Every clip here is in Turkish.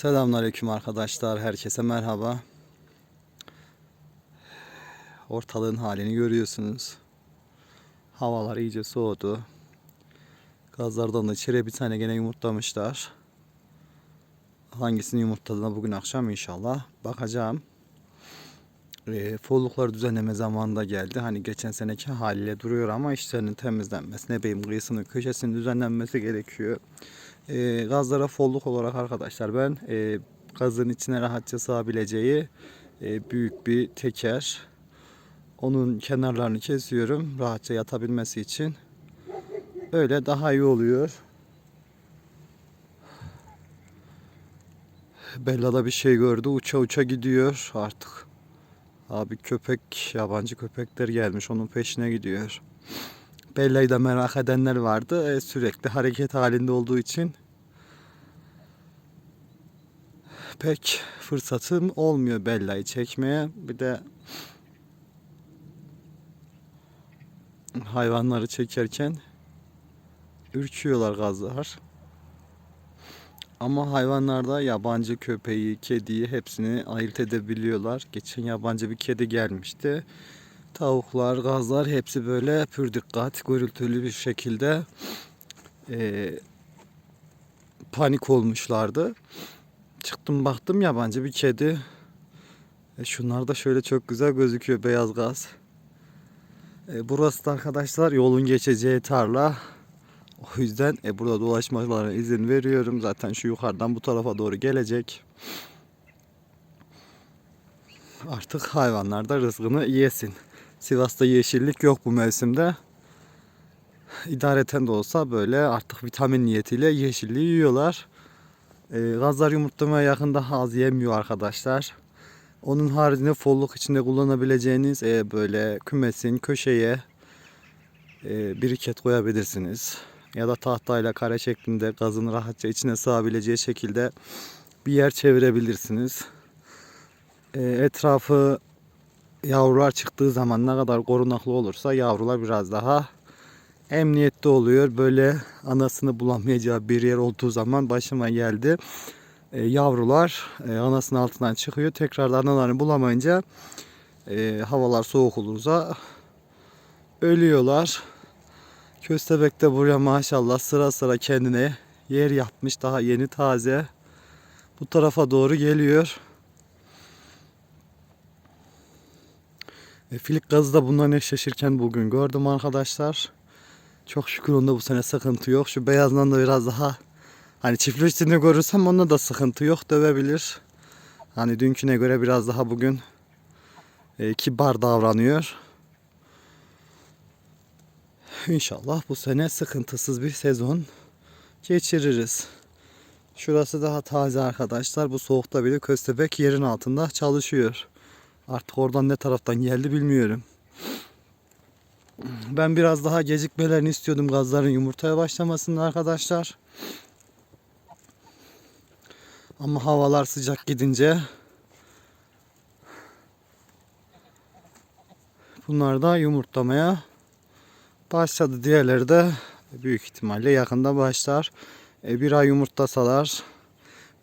Selamünaleyküm arkadaşlar. Herkese merhaba. Ortalığın halini görüyorsunuz. Havalar iyice soğudu. Gazlardan da içeriye bir tane gene yumurtlamışlar. Hangisini yumurtladığına bugün akşam inşallah bakacağım. E, folluklar düzenleme zamanında geldi. Hani geçen seneki haliyle duruyor ama içlerinin temizlenmesi, ne bileyim kıyısının köşesinin düzenlenmesi gerekiyor. E, gazlara folluk olarak arkadaşlar ben e, gazın içine rahatça sığabileceği e, büyük bir teker. Onun kenarlarını kesiyorum rahatça yatabilmesi için. Öyle daha iyi oluyor. Bella da bir şey gördü. Uça uça gidiyor artık. Abi köpek, yabancı köpekler gelmiş. Onun peşine gidiyor. Bella'yı da merak edenler vardı. E, sürekli hareket halinde olduğu için pek fırsatım olmuyor Bella'yı çekmeye. Bir de hayvanları çekerken ürküyorlar gazlar. Ama hayvanlarda yabancı köpeği, kediyi hepsini ayırt edebiliyorlar. Geçen yabancı bir kedi gelmişti. Tavuklar, gazlar hepsi böyle pür dikkat, gürültülü bir şekilde e, panik olmuşlardı. Çıktım baktım yabancı bir kedi. E, şunlar da şöyle çok güzel gözüküyor beyaz gaz. E, burası da arkadaşlar yolun geçeceği tarla. O yüzden e, burada dolaşmalarına izin veriyorum. Zaten şu yukarıdan bu tarafa doğru gelecek. Artık hayvanlar da rızkını yesin. Sivas'ta yeşillik yok bu mevsimde. İdareten de olsa böyle artık vitamin niyetiyle yeşilliği yiyorlar. E, gazlar yumurtlamaya yakın az yemiyor arkadaşlar. Onun haricinde folluk içinde kullanabileceğiniz e, böyle kümesin köşeye e, biriket koyabilirsiniz. Ya da tahtayla kare şeklinde gazın rahatça içine sığabileceği şekilde bir yer çevirebilirsiniz. E, etrafı yavrular çıktığı zaman ne kadar korunaklı olursa yavrular biraz daha emniyette oluyor. Böyle anasını bulamayacağı bir yer olduğu zaman başıma geldi. E, yavrular e, anasının altından çıkıyor. Tekrar analarını bulamayınca e, havalar soğuk olursa ölüyorlar. Köstebek de buraya maşallah sıra sıra kendine yer yapmış. Daha yeni taze. Bu tarafa doğru geliyor. E, filik gazı da bundan eşleşirken bugün gördüm arkadaşlar. Çok şükür onda bu sene sıkıntı yok. Şu beyazdan da biraz daha hani çiftleştiğini görürsem onda da sıkıntı yok. Dövebilir. Hani dünküne göre biraz daha bugün e, kibar davranıyor. İnşallah bu sene sıkıntısız bir sezon geçiririz. Şurası daha taze arkadaşlar. Bu soğukta bile köstebek yerin altında çalışıyor. Artık oradan ne taraftan geldi bilmiyorum. Ben biraz daha gecikmelerini istiyordum gazların yumurtaya başlamasını arkadaşlar. Ama havalar sıcak gidince bunlar da yumurtlamaya başladı. Diğerleri de büyük ihtimalle yakında başlar. E, bir ay yumurtlasalar,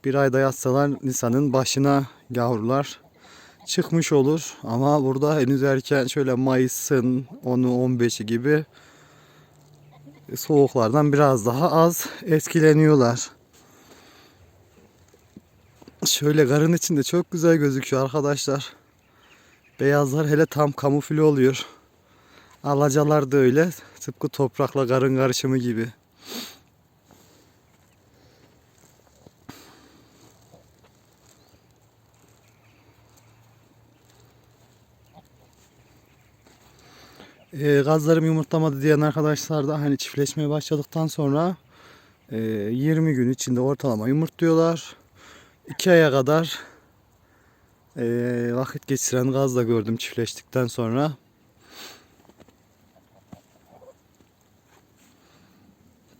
bir ayda yatsalar Nisan'ın başına yavrular çıkmış olur. Ama burada henüz erken şöyle Mayıs'ın 10'u 15'i gibi soğuklardan biraz daha az etkileniyorlar. Şöyle garın içinde çok güzel gözüküyor arkadaşlar. Beyazlar hele tam kamufle oluyor. Alacalar da öyle. Tıpkı toprakla garın karışımı gibi. E, gazlarım yumurtlamadı diyen arkadaşlar da hani çiftleşmeye başladıktan sonra e, 20 gün içinde ortalama yumurtluyorlar. 2 aya kadar e, vakit geçiren gaz da gördüm çiftleştikten sonra.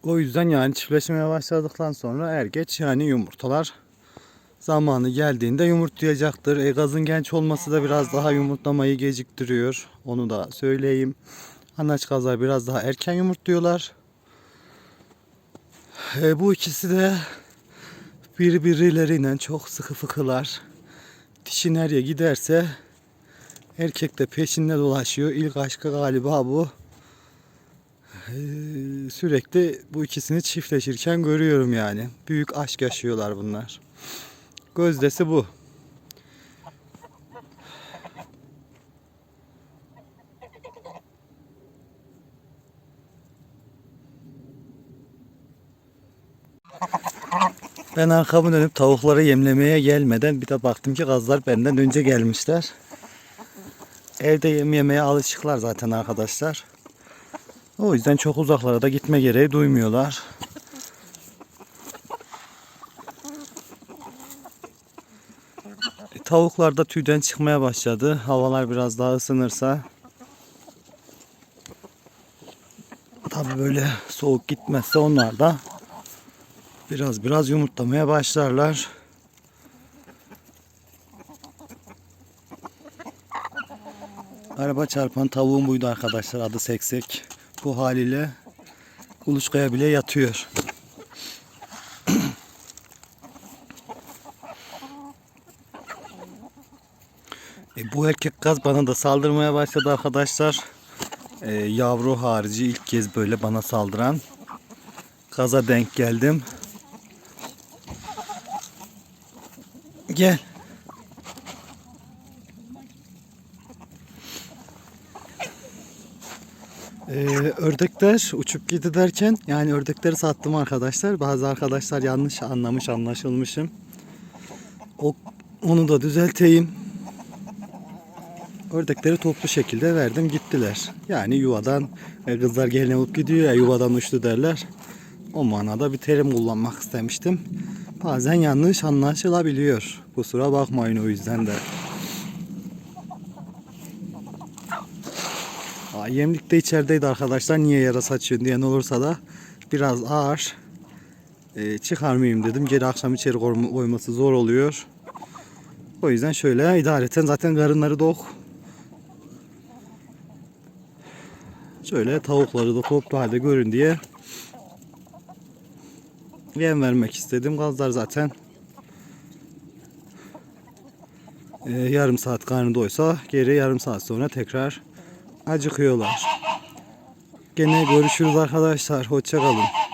O yüzden yani çiftleşmeye başladıktan sonra er geç yani yumurtalar zamanı geldiğinde yumurtlayacaktır. E, gazın genç olması da biraz daha yumurtlamayı geciktiriyor. Onu da söyleyeyim. Anaç gazlar biraz daha erken yumurtluyorlar. E, bu ikisi de birbirleriyle çok sıkı fıkılar. Dişi nereye giderse erkek de peşinde dolaşıyor. İlk aşkı galiba bu. Ee, sürekli bu ikisini çiftleşirken görüyorum yani. Büyük aşk yaşıyorlar bunlar. Gözdesi bu. Ben arkamı dönüp tavukları yemlemeye gelmeden bir de baktım ki gazlar benden önce gelmişler. Evde yem yemeye alışıklar zaten arkadaşlar. O yüzden çok uzaklara da gitme gereği duymuyorlar. E, Tavuklar da tüyden çıkmaya başladı. Havalar biraz daha ısınırsa tabi böyle soğuk gitmezse onlar da biraz biraz yumurtlamaya başlarlar. Araba çarpan tavuğum buydu arkadaşlar adı Seksek. Bu haliyle kuluçkaya bile yatıyor. E, bu erkek gaz bana da saldırmaya başladı arkadaşlar. E, yavru harici ilk kez böyle bana saldıran. Gaza denk geldim. Gel. Ee, ördekler uçup gitti derken yani ördekleri sattım arkadaşlar. Bazı arkadaşlar yanlış anlamış anlaşılmışım. O, onu da düzelteyim. Ördekleri toplu şekilde verdim gittiler. Yani yuvadan e, kızlar gelin alıp gidiyor ya yuvadan uçtu derler. O manada bir terim kullanmak istemiştim. Bazen yanlış anlaşılabiliyor. Kusura bakmayın o yüzden de. Yemlik de içerideydi arkadaşlar. Niye yara saçıyorsun diyen olursa da biraz ağır. Ee, çıkarmayayım dedim. Geri akşam içeri koyma- koyması zor oluyor. O yüzden şöyle idareten zaten karınları dok. Şöyle tavukları da toplu halde görün diye yem vermek istedim. Gazlar zaten e, yarım saat karnı doysa geri yarım saat sonra tekrar acıkıyorlar. Gene görüşürüz arkadaşlar. Hoşça kalın.